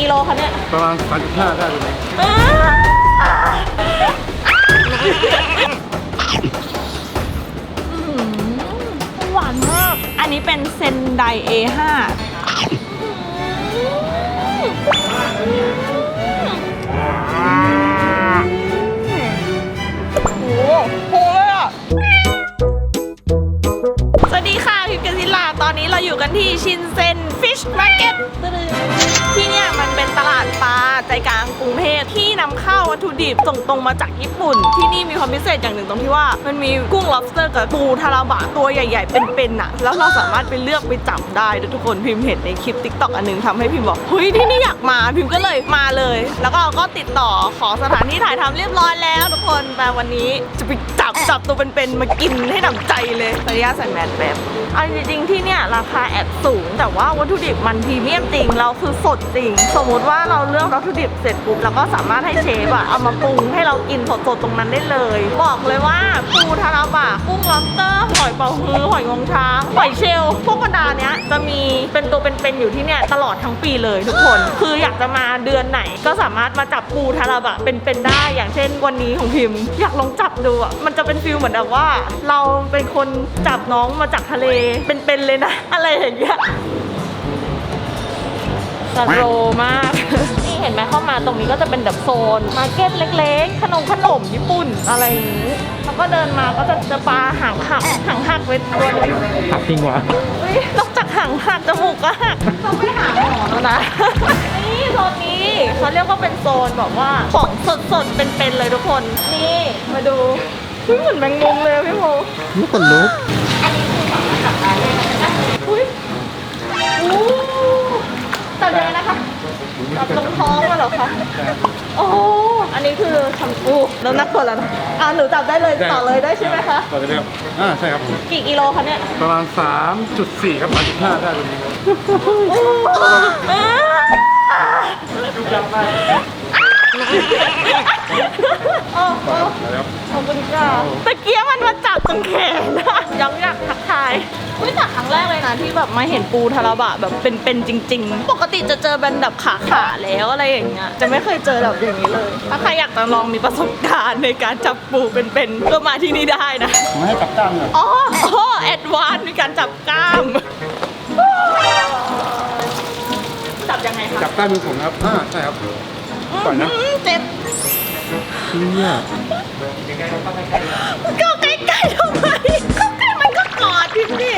กิโลคะเนี่ยประมาณ35ได้เลยอ้าอื้อหือหวานมาก อันนี้เป็นเซนได A5 โอ้โหโหเลยอะสวัสดีค่ะพิมพ์กันศิลา ตอนนี้เราอยู่กันที่ชินเซ็นฟิชมาร์เก็ตที่เนี่ย มันเปลาใจกลางกรุงเทพที่นำเข้าวัตถุดิบส่งตรงมาจากญี่ปุ่น ที่นี่มีความพิเศษอย่างหนึ่งตรงที่ว่า มันมีกุ้ง lobster กับปูทาราบะตัวใหญ่ ๆ เป็นๆน่ะ แล้วเราสามารถไปเลือกไปจับได้ด้วยทุกคนพิมพ์เห็นในคลิปติ๊กต็อกอันหนึงทำให้พิมพ์บอกเฮ้ยที่นี่อยากมาพิมพ์ก็เลยมาเลย แล้วก็เราก็ติดต่อขอสถานที่ถ่ายทำเรียบร้อยแล้วทุกคนแต่วันนี้จะไปจับจับตัวเป็นๆมากินให้หนำใจเลยขออนุญาใส่แมสแป๊บเอาจริงๆที่เนี่ยราคาแอบสูง แต่ว่าวัตถุดิบมันพรีเมียมจริงเราคือสดจริง สมมติว่าเราเลือกวัตถุดิบเสร็จปุ๊บเราก็สามารถให้เชฟอะเอามาปรุงให้เรากินสดๆตรงนั้นได้เลย บอกเลยว่าปูทาราบะกุ้งล็อบสเตอร์หอยเป๋าฮื้อหอยงวงช้างหอยเชลล์พวกบรรดาเนี้ยจะมีเป็นตัวเป็นๆอยู่ที่เนี่ยตลอดทั้งปีเลยทุกคน คืออยากจะมาเดือนไหนก็สามารถมาจับปูทาราบะเป็นๆได้อย่างเช่นวันนี้ของพิมพ์อยากลองจับดูอะมันจะเป็นฟิลเหมือนแบบว่า เราเป็นคนจับน้องมาจากทะเลเป็นๆเลยนะ อะไรอย่างเงี้ย สโลว์มาก นี่เห็นไหมเข้ามาตรงนี้ก็จะเป็นแบบโซน มาร์เก็ตเล็กๆ ขนมขนมญี่ปุ่นอะไรอย่างนี้แล้วก็เดินมาก็จะเจอปลาหางหักหางหักไว้ตัวหนึงหักจริงวะเฮ้ยนอกจากหางหักจมูกก็หักต้องไปหาหมอแล้วนะ นี่โซนนี้เขาเรียกว่าเป็นโซนแบบว่าของสดๆเป็นๆเลยทุกคน นี่มาดูเฮ้ยเหมือนแมงมุมเลยอะพี่โมนี่คนลุกอุ้ยโอ้ตัดเลยนะคะตัดตรงท้องมาเหรอคะ โอ้อันนี้คือทำปูแล้วนักกดแล้วนะอ่าหนูจับได้เลยต่อเลยได้ใช่ไหมคะ ต่อเลยครับอ่าใช่ครับผมกี่กิโลคะเนี่ยประมาณ 3.4 ครับ35ได้เลยอ่า โอ้โอ้แล้วขอบคุณค่ะตะเกียบมันมาจับตรงแขนนะยังอยากทักทายเฮ้ยแต่ครั้งแรกเลยนะที่แบบมาเห็นปูทาราบะแบบเป็นๆจริง ๆ ปกติจะเจอเป็นแบบขาขาๆแล้วอะไรอย่างเงี้ยจะไม่เคยเจอแบบอย่างนี้เลย ถ้าใครอยากจะลองมีประสบการณ์ในการจับปูเป็นๆก็มาที่นี่ได้นะผมให้กับกล้ามหน่อยอ๋ออ๋อแอดวานมีการจับกล้ามจับยังไงคะจับใต้มือผมครับอ่าใช่ครับปล่อยนะมเจ็บ เนี่ยก็ใกล้ๆทำไมเข้าใกล้มันก็กอดพี่ดิ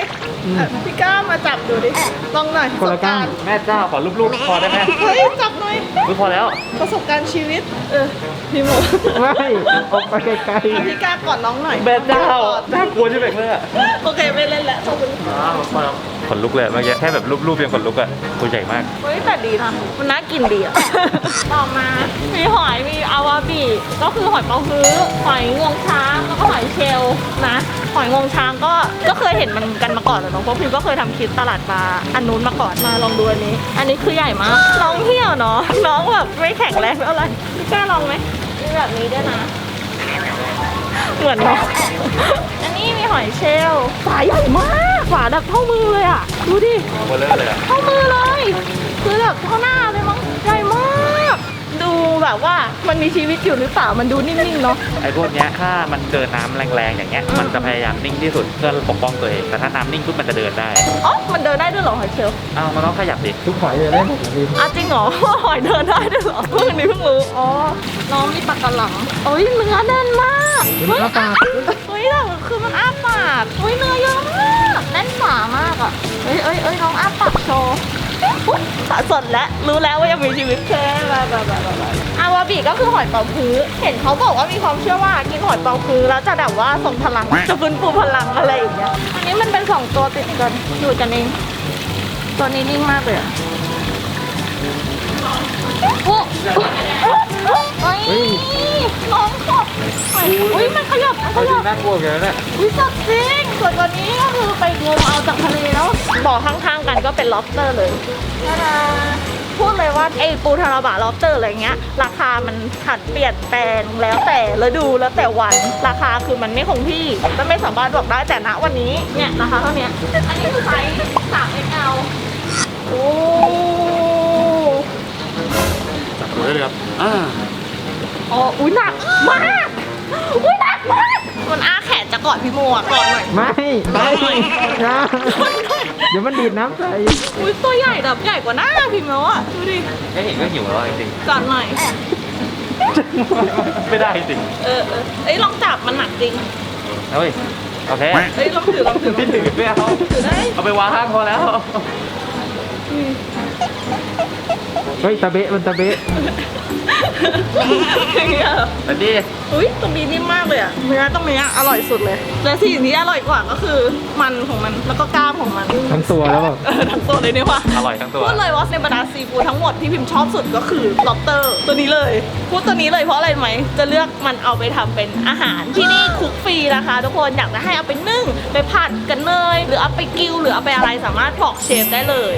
เอ่อพี่ก้ามาจับดูดิลองหน่อยประสบการณ์แม่เจ้าขอรูปๆพอได้ไหมเฮ้ยจับหน่อยรูปพอแล้วประสบการณ์ชีวิต เออพี่โมไม่ออกไปไกลอะพี่ก้ากอดน้องหน่อยแม่เจ้ากอดน่ากลัวใช่ไหมเลยอะโอเคไม่เล่นแล้วขอบคุณ ขนลุกเลยเมื่อกี้แค่แบบรูปๆยังขนลุกอะตัวใหญ่มาก เฮ้ยแต่ดีนะมันน่ากินดีอะ ต่อมา มีหอยมีอาวาบิก็คือหอยเป๋าฮื้อหอยงวงช้างแล้วก็หอยเชลล์นะหอยงวงช้างก็ก็เคยเห็นมันกันมาก่อนแต่น้องเพราะพิมก็เคยทำคลิปตลาดปลาอันนู้นมาก่อนมาลองดูอันนี้ อันนี้คือใหญ่มากน้องเหี่ยวเนาะน้องแบบไม่แข็งแรงเท่าไหร่พี่กล้าลองไหมมีแบบนี้ด้วยนะ เหมือนเนาะ ฝาแบบเท่ามือเลยอะ ดูดิ เบลอเลยอะ เท่ามือเลย คือแบบเท่าหน้าเลยมั้งใหญ่มาก ดูแบบว่ามันมีชีวิตอยู่หรือเปล่ามันดูนิ่งๆเนาะ ไอ้พวกเนี้ยถ้ามันเจอน้ำแรงๆอย่างเงี้ยมันจะพยายามนิ่งที่สุดเพื่อปกป้องตัวเองแต่ถ้าน้ำนิ่งปุ๊บมันจะเดินได้อ๋อ มันเดินได้ด้วยเหรอหอยเชลล์อ้าวมันต้องขยับดิๆทุกหอยเลยได้หมดเลยอะจริงเหรอ หอยเดินได้ด้วยเหรอเพิ่งนี้เพิ่งรู้ อ๋อ น้องมีปากกระหลังโอ้ยเนื้อแน่นมากเฮ้ยอ้าเฮ้ยแต่คือมันอ้าปากเฮ้ยเนื้อเยอะมากแน่นฝามากอะเอ้ยเอ้ยเอ้ยน้องอ้าปากโชว์อุ๊ย สะสดแล้วรู้แล้วว่ายังมีชีวิตแค่แบบแบบแบบแบบอาวาบิก็คือหอยเป๋าฮื้อเห็นเขาบอกว่ามีความเชื่อว่ากินหอยเป๋าฮื้อแล้วจะแบบว่าส่งพลังจะฟื้นฟูพลังอะไรอย่างเงี้ยอันนี้มันเป็นสองตัวติดกันอยู่กันเองตัวนี้นิ่งมากเลยอะ โอ้โอ้ยน้องขดอุ้ยมันขยับมันขยับน่ากลัวเลยเนี่ยอุ้ยสดจริงส่วนตัวนี้ก็คือไปงมเอาจากทะเลแล้วบ่อข้างๆกันก็เป็น lobster เลยนาดาพูดเลยว่าไอ้ปูทาราบะ lobster อะไรเงี้ย ราคามันผันเปลี่ยนแปลงแล้วแต่ฤดูแล้วแต่วันราคาคือมันไม่คงที่มันไม่สามารถบอกได้แต่ณวันนี้เนี่ยราคาเท่านี้อันนี้คือไซส์ 3XL โอ้ ครับอ่าอ๋อ อุ้ยหนักมาก อุ้ยหนักมากมันอ้าแขนจะกอดพี่โมอะกอดหน่อย ไม่ไม่นะเดี๋ยวมันดีดน้ำใส่อุ้ยตัวใหญ่แบบใหญ่กว่าหน้าพิมพ์แล้วอะดูดิแค่เห็นก็หิวแล้วจริงกอดหน่อยๆไม่ได้จริง เออเออเอ้ยลองจับมันหนักจริง เฮ้ยโอเคเอ้ยลองถือลองถือลองพี่ถืถืออไม่เอาถือได้เอาไปวางพอแล้ว เฮ้ยตะเบะมันตะเบะอย่างเงี้ยเหรอแต่นี่อุ้ยตรงนี้นิ่มมากเลยอะเนื้อตรงนี้อร่อยสุดเลย และสิ่งที่อร่อยกว่าก็คือมันของมันแล้วก็กล้ามของมัน ทั้งตัวแล้วแบบเออทั้งตัวเลยนี่ว่าอร่อยทั้งตัว พูดเลยว่าในบรรดาซีฟู้ดทั้งหมดที่พิมพ์ชอบสุดก็คือล็อบสเตอร์ ตัวนี้เลย พูดตัวนี้เลยเพราะอะไรไหม จะเลือกมันเอาไปทำเป็นอาหารที่นี่คุกฟรีนะคะ ทุกคนอยากจะให้เอาไปนึ่งไปผัดกันเนยหรือเอาไปกิวหรือเอาไปอะไรสามารถบอกเชฟได้เลย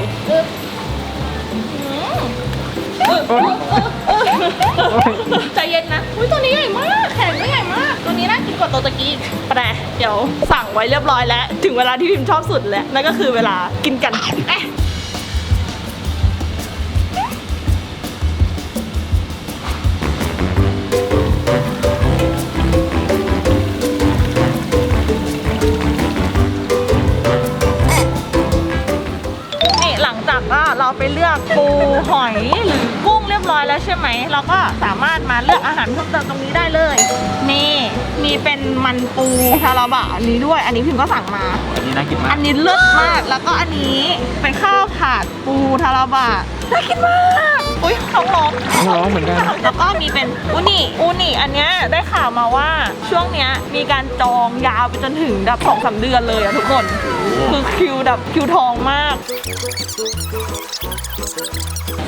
ใจเย็นนะอุ้ยตัวนี้ใหญ่มากแขนก็ใหญ่มาก ตัวนี้น่ากินกว่าตัวตะกี้แปรเดี๋ยวสั่งไว้เรียบร้อยแล้ว ถึงเวลาที่พิมพ์ชอบสุดแล้วนั่นก็คือเวลากินกัน หอยหรือกุ้งเรียบร้อยแล้วใช่ไหม เราก็สามารถมาเลือกอาหารเพิ่มเติมตรงนี้ได้เลย นี่มีเป็นมันปูทาราบะอันนี้ด้วย อันนี้พิมพ์ก็สั่งมา อันนี้น่ากินมาอักนนี้เลิศมาก แล้วก็อันนี้เป็นข้าวผัดปูทาราบะ น่ากินมากอุ้ยท้องร้องต้องร้องเหมือนกันแล้วก็มีเป็นอูนิอูนิอันเนี้ยได้ข่าวมาว่าช่วงเนี้ยมีการจองยาวไปจนถึงแบบสองสามเดือนเลยอะทุกคน คือคิวแบบคิวทองมาก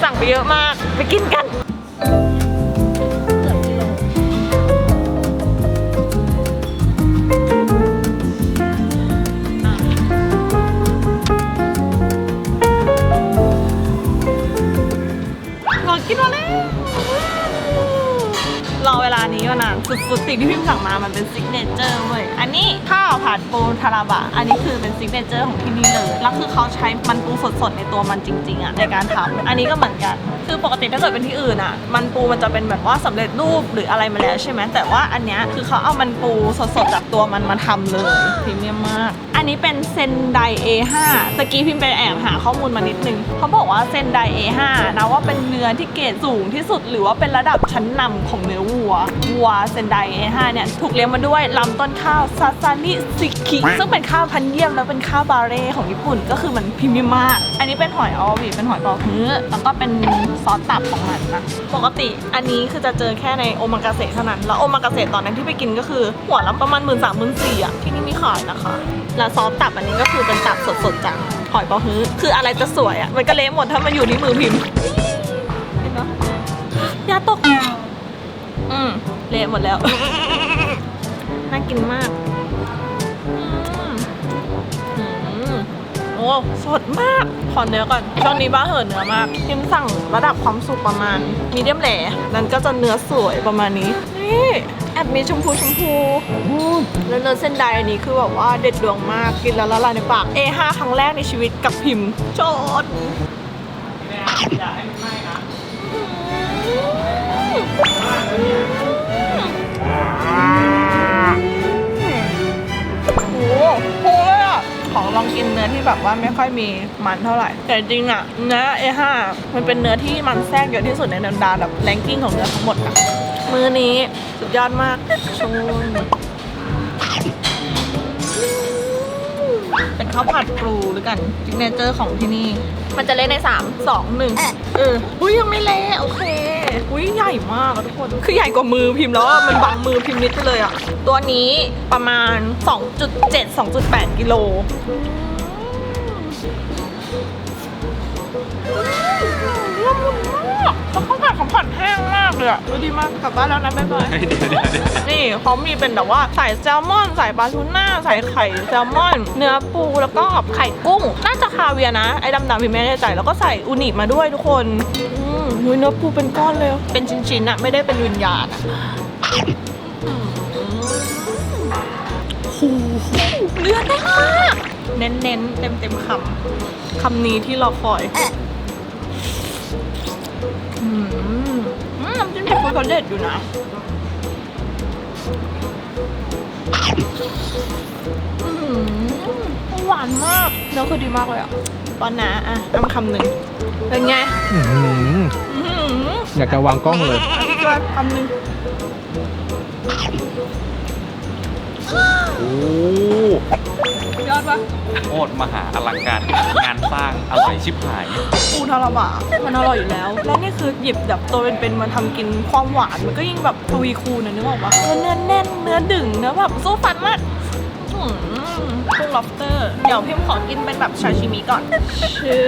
สั่งไปเยอะมากไปกินกัน รอกินมาแล้ว รอเวลานี้มานานสุดๆสิ่งที่พิมสั่งมามันเป็นซิกเนเจอร์เว้ยอันนี้ข้าวผัดปูทาราบะ อันนี้คือเป็นซิกเนเจอร์ของที่นี่เลยแล้วคือเขาใช้มันปูสดๆในตัวมันจริงๆอะในการทำอันนี้ก็เหมือนกันคือปกติถ้าเกิดเป็นที่อื่นอะ มันปูมันจะเป็นแบบว่าสำเร็จรูปหรืออะไรมาแล้วใช่ไหมแต่ว่าอันเนี้ยคือเขาเอามันปูสดๆจากตัวมันมาทำเลยพรีเมียมมาก อันนี้เป็นเซนได A5 ตะกี้พิมพ์ไปแอบหาข้อมูลมานิดนึงเขาบอกว่าเซนได A5 นะว่าเป็นเนื้อที่เกรดสูงที่สุดหรือว่าเป็นระดับชั้นนำของเนื้อวัว วัวเซนได A5 เนี่ยถูกเลี้ยงมาด้วยลำต้นข้าวซาซานิซิคิซึ่งเป็นข้าวพันธุ์เยี่ยมแล้วเป็นข้าวบาเร่ของญี่ปุ่นก็คือมันพรีเมียมมาก อันนี้เป็นหอยออวีเป็นหอยปอฮื้อแล้วก็เป็นซอสตับของมันนะปกติอันนี้คือจะเจอแค่ในโอมากาเสะเท่านั้น แล้วโอมากาเสะตอนนั้นที่ไปกินก็คือหัวละประมาณหมื่นสามหมื่นสี่อะที่นี่มีขายนะคะ แล้วซอสตับอันนี้ก็คือเป็นตับสดๆจากหอยปอฮื้อคืออะไรจะสวยอะมันก็เละหมดถ้ามันอยู่ที่มือพิมพ์เห็นปะยาตก อืมเละหมดแล้ว น่ากินมากอืมอืมโอ้สดมาก ขอเนื้อก่อน ช่วงนี้บ้าเหินเนื้อมากพิมสั่งระดับความสุกประมาณ มีเดียมแหลนั้นก็จะเนื้อสวยประมาณนี้ นี่แอบมีชมพูชมพูแล้วเนื้อเส้นใดอันนี้คือแบบว่าเด็ดดวงมาก กินแล้วละลายในปาก A5 ครั้งแรกในชีวิตกับพิมพ์โจด โอ้โหโหเลยอะ ของลองกินเนื้อที่แบบว่าไม่ค่อยมีมันเท่าไหร่ แต่จริงอะ เนื้อ A5 มันเป็นเนื้อที่มันแทรกเยอะที่สุดในบรรดาแบบแรงกิ้งของเนื้อทั้งหมดอะ มือนี้สุดยอดมากชนเป็นข้าวผัดปลูหรือกันจิกเนเจอร์ของที่นี่ มันจะเละใน3 2 1เอออุ้ยยังไม่เละโอเค อุ้ยใหญ่มากอะทุกคน คือใหญ่กว่ามือพิมพ์แล้วอะมันบังมือพิมพ์นิดไปเลยอะตัวนี้ประมาณ 2.7 2.8 กิโลละมุนมาก แล้วข้าวผัดของผัดแห้งมากเลยอะดูดีมากกลับบ้านแล้วนะบ๊ายบาย เดี๋ยวเดี๋ยวเดี๋ยวนี่เขามีเป็นแบบว่าใส่แซลมอน ใส่ปลาทูน่าใส่ไข่แซลมอน เนื้อปูแล้วก็ไข่กุ้ง น่าจะคาเวียร์นะ ไอ้ดำๆพี่ไม่แน่ใจแล้วก็ใส่อูนิมาด้วยทุกคนอืมอุ๊ยเนื้อปูเป็นก้อนเลย เป็นชิ้นๆอะไม่ได้เป็นวิญญาณอะอืมโอ้โหเนื้อแน่นมากเน้นๆเต็มๆคำคำนี้ที่เราคอย อืมอืคุยเขาเด็ดอยู่นะอื้อหือหวานมากเนื้อคือดีมากเลยอะตอนนะอะเอามาคำหนึ่งเป็นไงอื้อหืออื้อหืออยากจะวางกล้องเลยช่วยคำหนึ่ง โอ้ยอดปะโคตรมหาอลังการงานสร้างอร่อยชิบหาย ปูทาราบะมันอร่อยอยู่แล้ว และนี่คือหยิบแบบตัวเป็นๆมาทำกินความหวานมันก็ยิ่งแบบทวีคูณนะนึกออกปะเนื้อแน่นเนื้อดึงเนื้อแบบสู้ฟันมากอื้อหือกุ้ง lobster เดี๋ยวพิมขอกินเป็นแบบชาชิมิก่อนชื่อ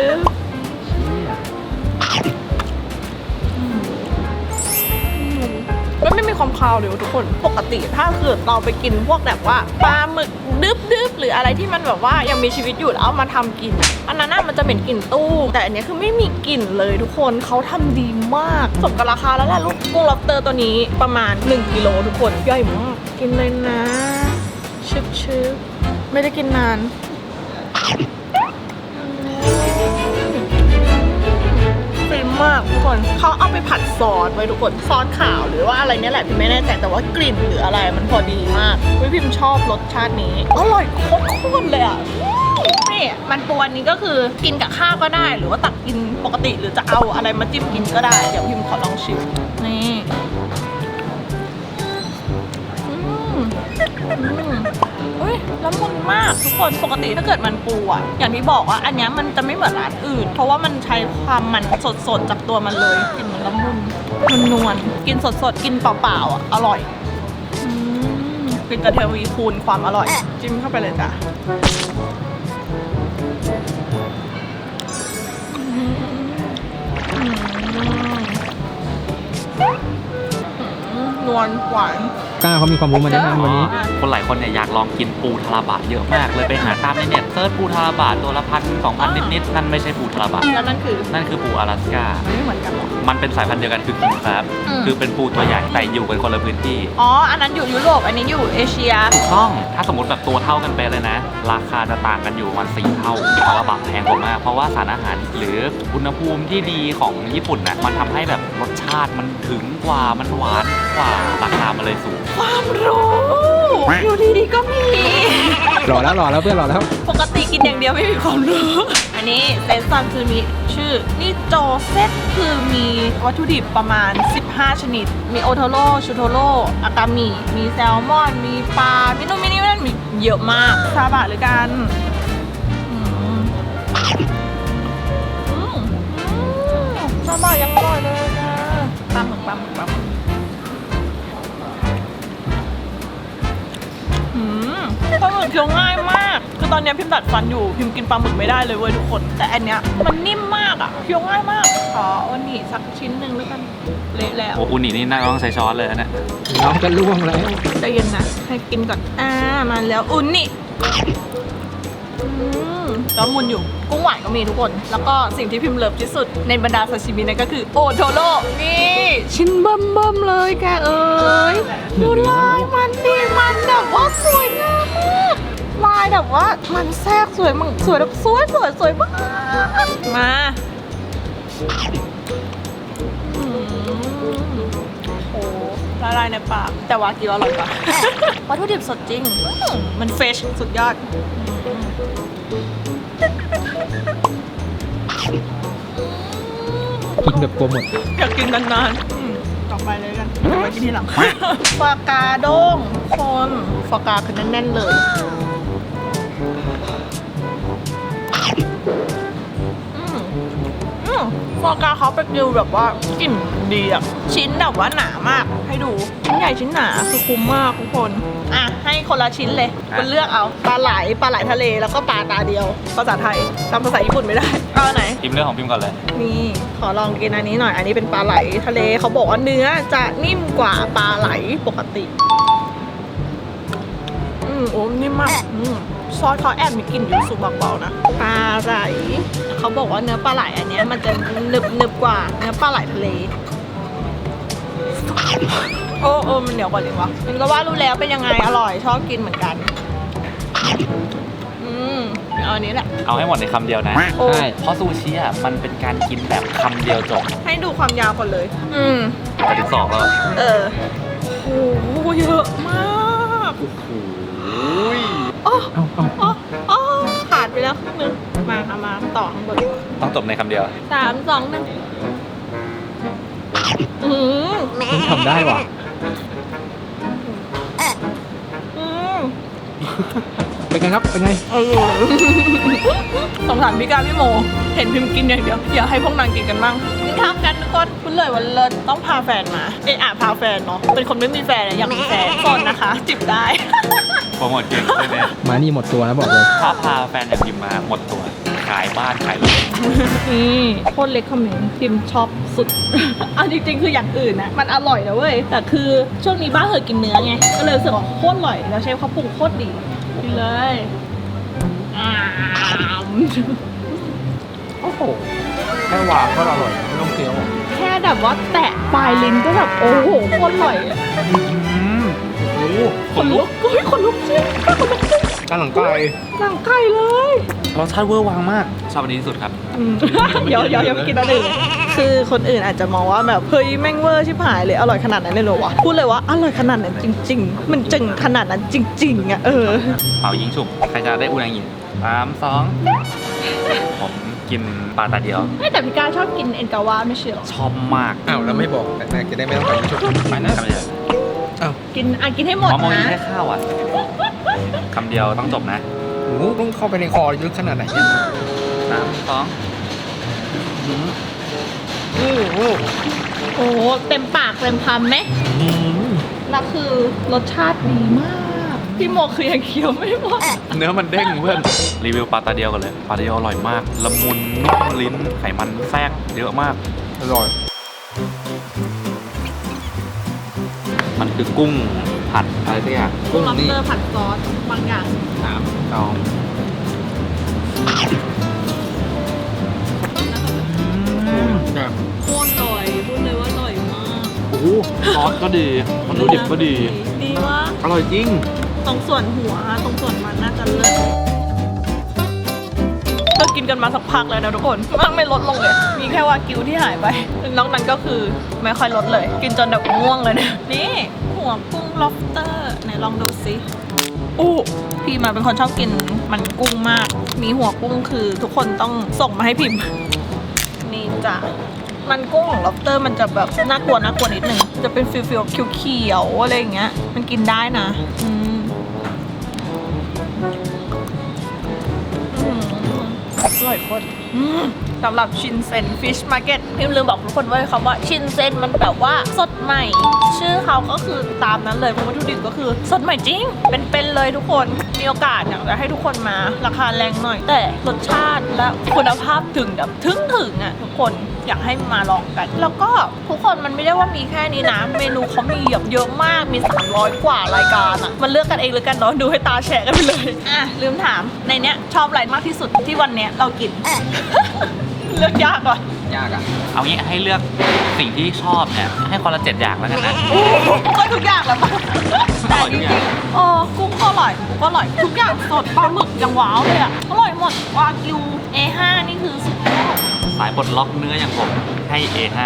มันไม่มีความคาวเลยทุกคน ปกติถ้าเกิดเราไปกินพวกแบบว่าปลาหมึกดึบดึบหรืออะไรที่มันแบบว่ายังมีชีวิตอยู่แล้วเอามาทำกิน อันนั้นน่ะมันจะเหม็นกลิ่นตู้ แต่อันนี้คือไม่มีกลิ่นเลยทุกคนเขาทำดีมากสมกับราคาแล้วแหละลูกกุ้งล็อบสเตอร์ตัวนี้ประมาณ1กิโลทุกคนใหญ่มากกินเลยนะชึบชึบไม่ได้กินนาน มากทุกคนเขาเอาไปผัดซอสไว้ทุกคนซอสขาวหรือว่าอะไรเนี่ยแหละพิมไม่แน่ใจแต่ว่ากลิ่นหรืออะไรมันพอดีมากวิพิมชอบรสชาตินี้อร่อยโคตรๆเลยอะนี่มันปวนนี้ก็คือกินกับข้าวก็ได้ หรือว่าตักกินปกติหรือจะเอาอะไรมาจิ้มกินก็ได้เดี๋ยวพิมขอลองชิมนี่อืม ละมุนมากทุกคนปกติถ้าเกิดมันปูอะอย่างที่บอกว่าอันเนี้ยมันจะไม่เหมือนร้านอื่น เพราะว่ามันใช้ความมันสดๆจากตัวมันเลยกลินมันละมุนมันนวลกินสดๆกินเปล่าๆอะอร่อยอืมเป็นกระเทียมวีคูณความอร่อย จิ้มเข้าไปเลยจ้ะนวลหวาน ก้าเขามีความรู้มาแนะนำวันนี้ คนหลายคนเนี่ยอยากลองกินปูทาราบะเยอะมากเลยไปหาตามในเน็ตเซิร์ชปูทาราบะตัวละพันสองพันนิดๆนั่นไม่ใช่ปูทาราบะแล้วนั่นคือ นั่นคือปูอลาสก้าไม่เหมือนกันหรอ มันเป็นสายพันธุ์เดียวกันคือคิงครับ อืม คือเป็นปูตัวใหญ่แต่อยู่กันคนละพื้นที่ อ๋อ อันนั้นอยู่ยุโรป อันนี้อยู่เอเชีย ถูกต้อง ถ้าสมมติแบบตัวเท่ากันไปเลยนะ ราคาจะต่างกันอยู่ประมันสี่เท่าทาราบะแพงกว่ามาก เพราะว่าสารอาหารหรืออุณหภูมิที่ดีของญี่ปุ่นนะมันทำให้แบบรสชาติมันถึงกว่า มันหวานกว่า ราคามันเลยสูงความรู้อยู่ดีๆก็มี หล่อแล้วหล่อแล้วเพื่อนหล่อแล้ว ปกติกินอย่างเดียวไม่มีความรู้ อันนี้เซนซันคือมีชื่อ นี่โจเซตคือมีวัตถุดิบประมาณ 15 ชนิด มีโอโทโร่ชูโทโร่อากามิ มีแซลมอน มีปลามินูนมินินั่นมีเยอะมาก ซาบะหรือกันอืมอืมอืมซาบะยังอร่อยเลยนะปลาหมึกปลาหมึกปลาหมึก ปลาหมึกเคี้ยวง่ายมาก คือตอนเนี้ยพิมพ์ดัดฟันอยู่ พิมพ์กินปลาหมึกไม่ได้เลยเว้ยทุกคน แต่อันเนี้ยมันนิ่มมากอะ เคี้ยวง่ายมาก ขอโอนี่สักชิ้นหนึ่งแล้วกัน เละแล้ว โอ้อุนินี่น่าต้องใช้ช้อนเลยนะเนี่ยน้องจะล่วงแล้วใจเย็นนะ ให้กินก่อน อ่า มาแล้วอุ่น นี่อืมแล้วมุนอยู่กุ้งหวานก็มีทุกคน แล้วก็สิ่งที่พิมพ์เลิฟที่สุดในบรรดาซาชิมินั่นก็คือโอโทโร่นี่ชิ้นเบิ่มเบิ่มๆเลยแกเอ้ยดูลายมันดีมันแบบว่าสวยงามมากลายแบบว่ามันแทรกสวยมังสวยแบบสวยสวยสวยมากมาอืมโอ้ละลายในปากแต่ว่ากินแล้วอร่อยกว่าวัตถุดิบสดจริงอืมมันเฟชสุดยอดอืม กินแบบกลัวหมด อยากกินนานๆอืมต่อไปเลยกันเอาไว้กินทีหลัง ฟากาโด้งคนฟากาคือแน่นๆเลย อืมอืมฟากาเขาเป็นดิวแบบว่ากลิ่นดีอะชิ้นแบบว่าหนามาก ให้ดู ชิ้นใหญ่ชิ้นหนาคือคุ้มมากทุกคน อะ ให้คนละชิ้นเลยคุณเลือกเอาปลาไหลปลาไหลทะเลแล้วก็ปลาตาเดียวภาษาไทยจำภาษาญี่ปุ่นไม่ได้ เอาอันไหน พิมพ์เรื่องของพิมพ์ก่อนเลย นี่ขอลองกินอันนี้หน่อย อันนี้เป็นปลาไหลทะเลเขาบอกว่าเนื้อจะนิ่มกว่าปลาไหลปกติ อืมโอ้นิ่มมากอืมซอสเขาแอบมีกลิ่นยูสุเบาๆนะปลาไหลเขาบอกว่าเนื้อปลาไหลอันเนี้ยมันจะหนึบหนึบกว่าเนื้อปลาไหลทะเล โอ้โอ้มันเหนียวกว่าจริงวะมันก็ว่ารู้แล้วเป็นยังไงอร่อยชอบกินเหมือนกัน อืมเอาอันนี้แหละ เอาให้หมดในคำเดียวนะ โอ้ ใช่ เพราะซูชิอะมันเป็นการกินแบบคำเดียวจบให้ดูความยาวก่อนเลย อืม ไปถึงสองแล้วเออโอ้โหเยอะมากโอ้ยโอ้เอาเอาโอ้โอ้ขาดไปแล้วครึ่งหนึงมาค่ะมาต่อข้างบนต้องจบในคำเดียว สามสองหนึ่งอืมคุณทำได้ว่ะ เป็นไงครับ เป็นไง เออสงสารพี่การพี่โม เห็นพิมพ์กินอย่างเดียวอย่าให้พวกนางกินกันบ้างกินข้าวกันทุกคนคุณเลยวันเลิศต้องพาแฟนมา เอะอะพาแฟนเนาะ เป็นคนไม่มีแฟนอะอยากมีแฟนสนนะคะ จิบได้ โปรโมทเก่งด้วยเนี่ยมานี่หมดตัวนะบอกเลย ถ้าพาแฟนอย่างพิมมาหมดตัว ขายบ้านขายรถ นี่โคตรเล็กคอมเมนต์พิมพ์ชอบสุด เอาจริงๆ คืออย่างอื่นนะมันอร่อยนะเว้ย แต่คือช่วงนี้บ้านเธอกินเนื้อไง ก็เลยรู้สึกว่าโคตรอร่อย แล้วเชฟเขาปรุงโคตรดีกินเลยอ้ามโอ้โห แค่วางก็อร่อยไม่ต้องเคี้ยวแค่แบบว่าแตะปลายลิ้นก็แบบโอ้โหโคตรอร่อยอะโอ้โหขนลุกเฮ้ยขนลุกจริงขนลุกจริง การหลังไก่หนังไก่เลยรสชาติเวอร์วังมากชอบอันนี้ที่สุดครับอืมเดี๋ยวเดี๋ยวยังไม่กินอันอื่นคือคนอื่นอาจจะมองว่าแบบเฮ้ยแม่งเวอร์ชิบหายเลยอร่อยขนาดนั้นเลยเหรอวะพูดเลยว่าอร่อยขนาดนั้นจริง ๆ มันจึงขนาดนั้นจริงๆอะเออเป่ายิงฉุบใครจะได้อุนางิสามสองผมกินปลาตาเดียวไม่แต่พี่การชอบกินเอ็นกาวาไม่ใช่เหรอชอบมากอ้าวแล้วไม่บอกแต่จะได้ไม่ต้องไปชุบไปนะคำเดียวอ้าวกินอะกินให้หมดมอมองนะแค่ข้าวอะ คำเดียวต้องจบนะโอ้โหต้องเข้าไปในคอลึกขนาดไหนเนี่ยสามสองโอ้โหโอ้โหเต็มปากเต็มคำไหมอืมแล้วคือรสชาติดีมาก พี่โมคือยังเคี้ยวไม่หมดเนื้อมันเด้งเพื่อน รีวิวปลาตาเดียวกันเลย ปลาตาเดียวอร่อยมาก ละมุนนุ่มลิ้น ไขมันแทรกเยอะมาก อร่อย มันคือกุ้ง ผัดอะไรสักอย่างกุ้งล็อบสเตอร์ผัดซอสบางอย่างสามสองแบบโคตรอร่อยพูดเลยว่าอร่อยมากโอ้โหซอสก็ดีมันดูดิบก็ดี ดีมากอร่อยจริง ตรงส่วนหัวตรงส่วนมันน่าจะเลิศเรากินกันมาสักพักแล้วนะทุกคนมันไม่ลดลงเลย มีแค่วากิวที่หายไปนอกนั้นก็คือไม่ค่อยลดเลย กินจนแบบง่วงเลยเนี่ยนี่หั วกุ้ง lobster ไหนลองดูสิอู้พี่มาเป็นคนชอบกินมันกุ้งมาก มีหัวกุ้งคือทุกคนต้องส่งมาให้พิมพ์ นี่จ้ะมันกุ้งของ lobster มันจะแบบน่ากลัวน่ากลัวนิดนึง จะเป็นฟิลฟิลเขียวๆอะไรอย่างเงี้ย มันกินได้นะอืมอืมอร่อยโคตรอืม สำหรับชินเซนฟิชมาร์เก็ตพิมลืมบอกทุกคนว่าคำว่าชินเซนมันแปลว่าสดใหม่ ชื่อเขาก็คือตามนั้นเลยเพราะวัตถุดิบก็คือสดใหม่จริง เป็นๆเลยทุกคนมีโอกาสอยากจะให้ทุกคนมาราคาแรงหน่อย แต่รสชาติและคุณภาพถึงแบบถึงถึงอะทุกคน อยากให้มาลองกัน แล้วก็ทุกคนมันไม่ได้ว่ามีแค่นี้นะ เมนูเขามีแบบเยอะมากมี 300 กว่ารายการอะ มันเลือกกันเองเลยกันเนาะดูให้ตาแฉะกันไปเลย อะลืมถามในเนี้ยชอบอะไรมากที่สุดที่วันเนี้ยเรากิน เลือกยากว่ะยากอะเอางี้ให้เลือกสิ่งที่ชอบเนี่ยให้คนละเจ็ดอย่างแล้วกันนะโอ้โหก็ทุกอย่างแล้วป่ะแต่อร่อยจทุริกอย่างงๆเออกุ้งก็อร่อยหมูก็อร่อย ทุกอย่างสดปลาหมึกยังว้าวเลยอะอร่อยหมดวากิว A5 นี่คือสุดยอด สายปลดล็อกเนื้ออย่างผมให้ A5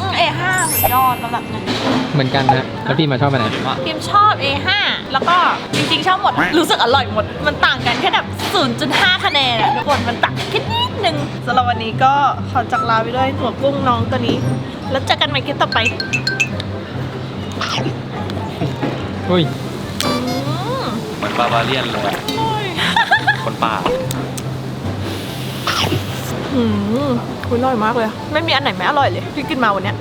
อืม A5 สุดยอดระดับหนึ่งเหมือนกันนะ แล้วพี่มาชอบอันไหน ว่าพิมชอบ A5 แล้วก็จริงๆ ชอบหมด รู้สึกอร่อยหมด มันต่างกันแค่แบบ 0.5 คะแนนอะทุกคนมันต่างแค่นิดนึงสำหรับวันนี้ก็ขอจากลาไปด้วยหัวกุ้งน้องตัวนี้ แล้วเจอกันใหม่คลิปต่อไปอุ้ย อืมเหมือนบาบาเลียนเลยอะอร่อยคนป่า อืม คุณอร่อยมากเลย ไม่มีอันไหนไม่อร่อยเลยที่กินมาวันเนี้ย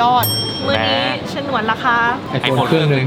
ยอด มื้อนี้แหมฉนวนราคา ไอโฟนเครื่องหนึ่ง